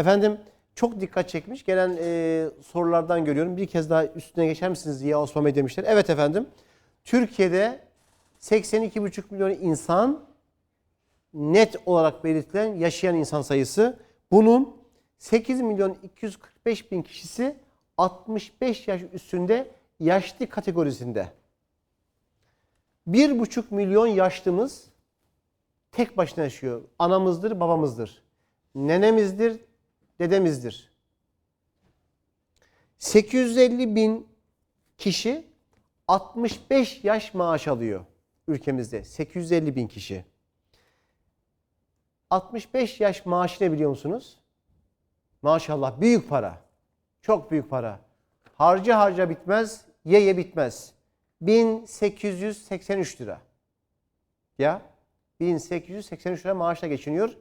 Efendim çok dikkat çekmiş. Gelen e, sorulardan görüyorum. Bir kez daha üstüne geçer misiniz Ziya Osman Bey demişler. Evet efendim. Türkiye'de 82,5 milyon insan net olarak belirtilen yaşayan insan sayısı. Bunun 8 milyon 245 bin kişisi 65 yaş üstünde yaşlı kategorisinde. 1,5 milyon yaşlımız tek başına yaşıyor. Anamızdır, babamızdır. Nenemizdir, dedemizdir. 850 bin kişi 65 yaş maaş alıyor ülkemizde. 850 bin kişi. 65 yaş maaşı ne biliyor musunuz? Maşallah büyük para. Çok büyük para. Harca harca bitmez, ye ye bitmez. 1883 lira. Ya 1883 lira maaşla geçiniyor.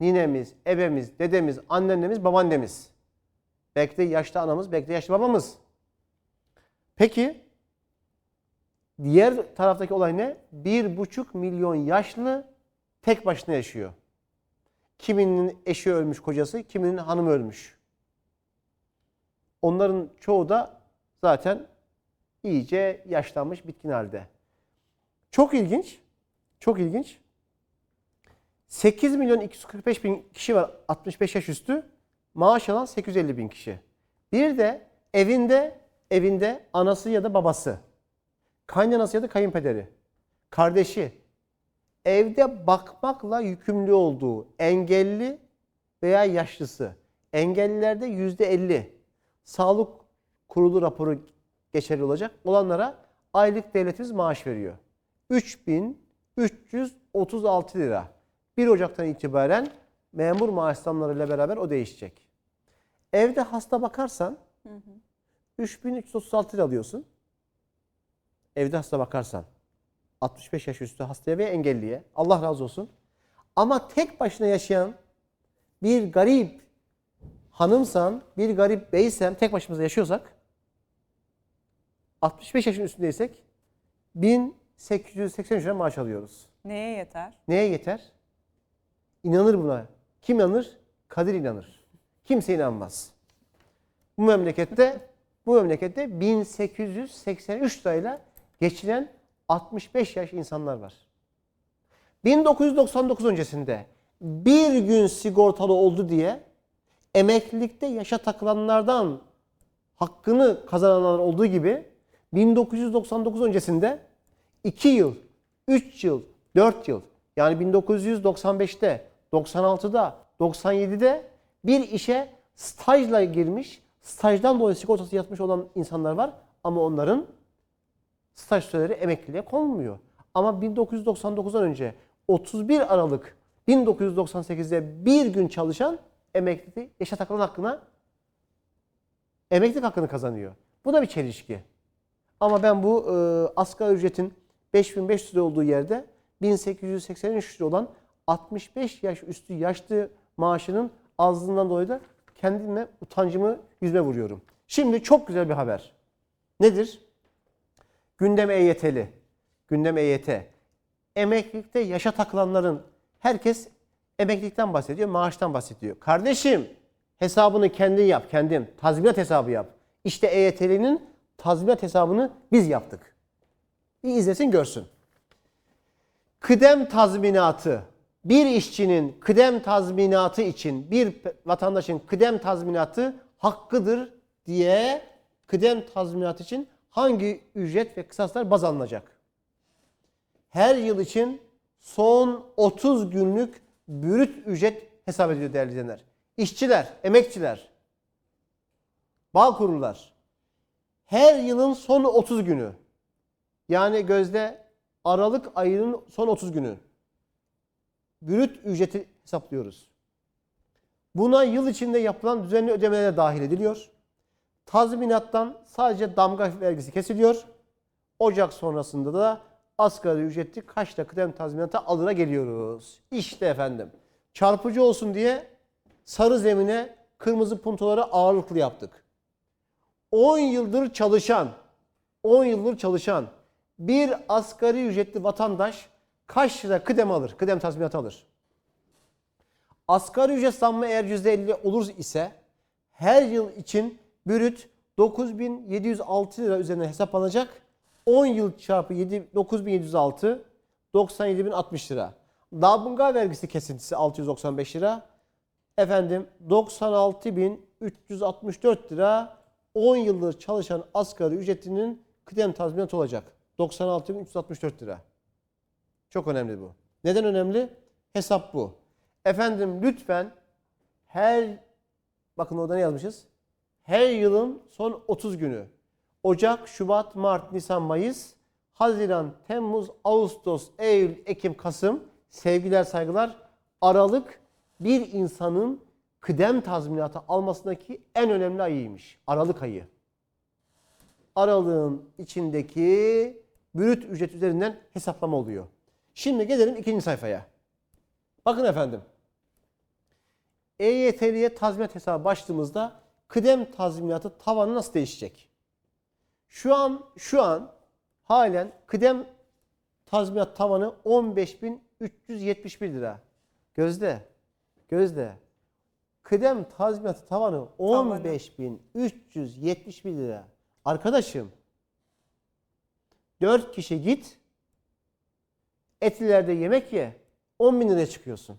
Ninemiz, ebemiz, dedemiz, anneannemiz, babaannemiz. Belki de yaşlı anamız, belki de yaşlı babamız. Peki diğer taraftaki olay ne? Bir buçuk milyon yaşlı tek başına yaşıyor. Kiminin eşi ölmüş kocası, kiminin hanımı ölmüş. Onların çoğu da zaten iyice yaşlanmış, bitkin halde. Çok ilginç. Çok ilginç. 8 milyon 245 bin kişi var 65 yaş üstü. Maaş alan 850 bin kişi. Bir de evinde evinde anası ya da babası, kaynanası ya da kayınpederi, kardeşi, evde bakmakla yükümlü olduğu engelli veya yaşlısı. Engellilerde yüzde 50 sağlık kurulu raporu geçerli olacak olanlara aylık devletimiz maaş veriyor. 3336 lira. 1 Ocak'tan itibaren memur maaş zamlarıyla beraber o değişecek. Evde hasta bakarsan 3336 lira alıyorsun. Evde hasta bakarsan 65 yaş üstü hastaya ve engelliye Allah razı olsun. Ama tek başına yaşayan bir garip hanımsan, bir garip beysem, tek başımıza yaşıyorsak 65 yaşın üstündeysek 1883 lira maaş alıyoruz. Neye yeter? Neye yeter? İnanır buna. Kim inanır? Kadir inanır. Kimse inanmaz. Bu memlekette bu memlekette 1883 lirayla geçiren 65 yaş insanlar var. 1999 öncesinde bir gün sigortalı oldu diye emeklilikte yaşa takılanlardan hakkını kazananlar olduğu gibi 1999 öncesinde 2 yıl, 3 yıl, 4 yıl yani 1995'te, 96'da, 97'de bir işe stajla girmiş, stajdan dolayı sigortası yatmış olan insanlar var ama onların staj süreleri emekliliğe konmuyor. Ama 1999'dan önce 31 Aralık 1998'de bir gün çalışan emekli yaşa takılan hakkına emeklilik hakkını kazanıyor. Bu da bir çelişki. Ama ben bu e, asgari ücretin 5500 lira olduğu yerde 1883 lira olan 65 yaş üstü yaşlı maaşının azlığından dolayı da kendime utancımı yüzme vuruyorum. Şimdi çok güzel bir haber. Nedir? Gündem EYT'li. Gündem EYT. Emeklilikte yaşa takılanların herkes emeklilikten bahsediyor, maaştan bahsediyor. Kardeşim hesabını kendin yap, kendin. Tazminat hesabı yap. İşte EYT'linin tazminat hesabını biz yaptık. Bir izlesin görsün. Kıdem tazminatı bir işçinin kıdem tazminatı için bir vatandaşın kıdem tazminatı hakkıdır diye kıdem tazminatı için hangi ücret ve kısaslar baz alınacak? Her yıl için son 30 günlük bürüt ücret hesap ediyor değerli izleyenler. İşçiler, emekçiler, bağ kurullar her yılın son 30 günü yani gözde Aralık ayının son 30 günü bürüt ücreti hesaplıyoruz. Buna yıl içinde yapılan düzenli ödemeler de dahil ediliyor. Tazminattan sadece damga vergisi kesiliyor. Ocak sonrasında da asgari ücretli kaçta kıdem tazminatı alına geliyoruz. İşte efendim. Çarpıcı olsun diye sarı zemine kırmızı puntoları ağırlıklı yaptık. 10 yıldır çalışan, 10 yıldır çalışan bir asgari ücretli vatandaş kaç lira kıdem alır, kıdem tazminatı alır? Asgari ücret zammı eğer %50 olur ise her yıl için brüt 9706 lira üzerine hesaplanacak. 10 yıl çarpı 7, 9706 97060 lira. Dabunga vergisi kesintisi 695 lira. Efendim 96.364 lira 10 yıldır çalışan asgari ücretinin kıdem tazminatı olacak. 96.364 lira. Çok önemli bu. Neden önemli? Hesap bu. Efendim lütfen her bakın orada ne yazmışız? Her yılın son 30 günü. Ocak, Şubat, Mart, Nisan, Mayıs, Haziran, Temmuz, Ağustos, Eylül, Ekim, Kasım sevgiler saygılar Aralık bir insanın kıdem tazminatı almasındaki en önemli ayıymış. Aralık ayı. Aralığın içindeki brüt ücret üzerinden hesaplama oluyor. Şimdi gelelim ikinci sayfaya. Bakın efendim. EYT'liye tazminat hesabı başladığımızda kıdem tazminatı tavanı nasıl değişecek? Şu an şu an halen kıdem tazminat tavanı 15.371 lira. Gözde. Gözde. Kıdem tazminatı tavanı 15.371 lira. Arkadaşım 4 kişi git Etilerde yemek ye 10 bin liraya çıkıyorsun.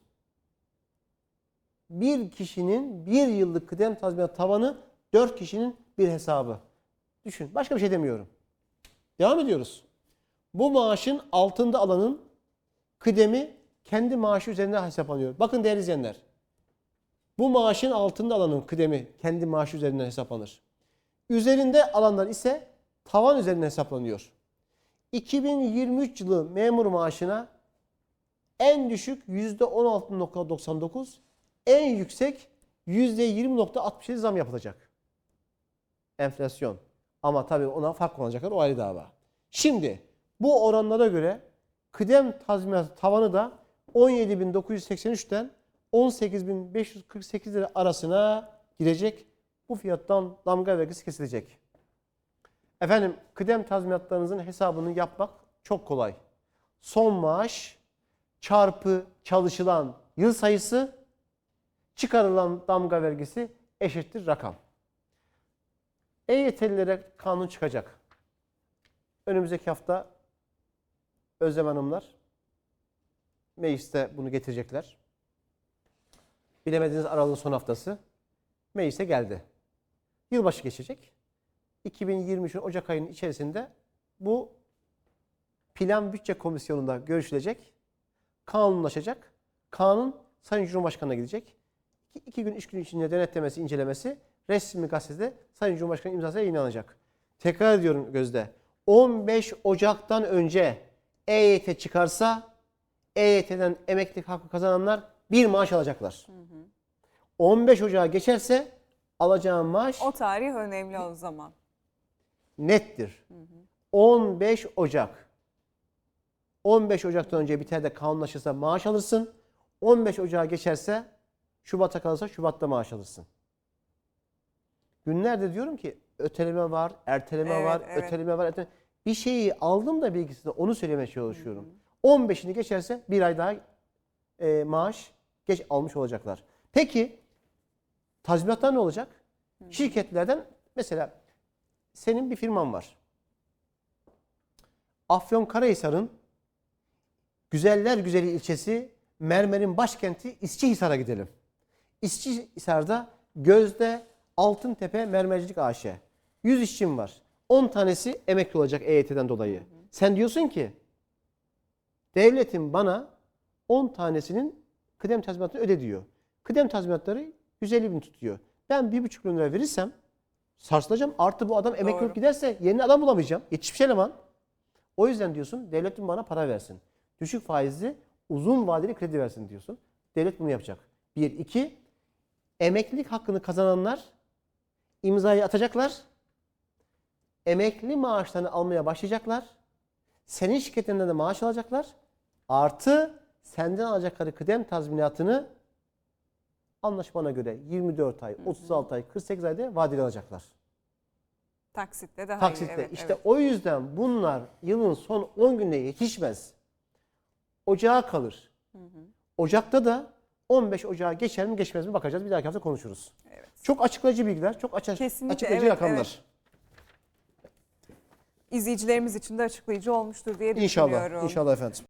Bir kişinin bir yıllık kıdem tazminat tavanı 4 kişinin bir hesabı. Düşün. Başka bir şey demiyorum. Devam ediyoruz. Bu maaşın altında alanın kıdemi kendi maaşı üzerinden hesaplanıyor. Bakın değerli izleyenler. Bu maaşın altında alanın kıdemi kendi maaşı üzerinden hesaplanır. Üzerinde alanlar ise tavan üzerinden hesaplanıyor. 2023 yılı memur maaşına en düşük %16.99, en yüksek %20.67 zam yapılacak. Enflasyon. Ama tabii ona fark kullanacaklar o ayrı dava. Şimdi bu oranlara göre kıdem tazminatı tavanı da 17.983'ten 18.548 lira arasına girecek. Bu fiyattan damga vergisi kesilecek. Efendim kıdem tazminatlarınızın hesabını yapmak çok kolay. Son maaş çarpı çalışılan yıl sayısı çıkarılan damga vergisi eşittir rakam. EYT'lilere kanun çıkacak. Önümüzdeki hafta Özlem Hanımlar mecliste bunu getirecekler. Bilemediğiniz aralığın son haftası meclise geldi. Yılbaşı geçecek. 2023'ün Ocak ayının içerisinde bu Plan Bütçe Komisyonu'nda görüşülecek. Kanunlaşacak. Kanun Sayın Cumhurbaşkanı'na gidecek. İki, iki gün, üç gün içinde denetlemesi, incelemesi resmi gazetede Sayın Cumhurbaşkanı imzasıyla yayınlanacak. Tekrar ediyorum Gözde. 15 Ocak'tan önce EYT çıkarsa EYT'den emeklilik hakkı kazananlar bir maaş alacaklar. 15 Ocak'a geçerse alacağın maaş O tarih önemli o zaman. Nettir. 15 Ocak. 15 Ocak'tan önce biter de kanunlaşırsa maaş alırsın. 15 Ocak'a geçerse Şubat'a kalırsa Şubat'ta maaş alırsın. Günlerde diyorum ki öteleme var, erteleme Evet, var, evet. öteleme var. Erteleme. Bir şeyi aldım da bilgisini onu söylemeye çalışıyorum. 15'ini geçerse bir ay daha e, maaş geç almış olacaklar. Peki tazminatlar ne olacak? Şirketlerden mesela senin bir firman var. Afyonkarahisar'ın Güzeller Güzeli ilçesi Mermer'in başkenti İsçihisar'a gidelim. İsçihisar'da Gözde Altıntepe Mermercilik AŞ. 100 işçim var. 10 tanesi emekli olacak EYT'den dolayı. Sen diyorsun ki devletin bana 10 tanesinin kıdem tazminatını öde diyor. Kıdem tazminatları 150 bin tutuyor. Ben 1,5 milyon lira verirsem sarsılacağım. Artı bu adam emekli olup giderse yeni adam bulamayacağım. Yetişmiş eleman. O yüzden diyorsun devletin bana para versin. Düşük faizli uzun vadeli kredi versin diyorsun. Devlet bunu yapacak. Bir. iki Emeklilik hakkını kazananlar imzayı atacaklar. Emekli maaşlarını almaya başlayacaklar. Senin şirketinden de maaş alacaklar. Artı senden alacakları kıdem tazminatını anlaşmana göre 24 ay, 36 ay, 48 ayda vadeli alacaklar. Taksitle daha Taksitle. iyi. Evet, işte evet. o yüzden bunlar yılın son 10 gününe yetişmez. Ocağa kalır. Ocakta da 15 Ocağı geçer mi geçmez mi bakacağız. Bir dahaki hafta konuşuruz. Evet. Çok açıklayıcı bilgiler, çok açı- Kesinlikle, açıklayıcı evet, rakamlar. İzleyicilerimiz için de açıklayıcı olmuştur diye İnşallah, düşünüyorum. inşallah efendim.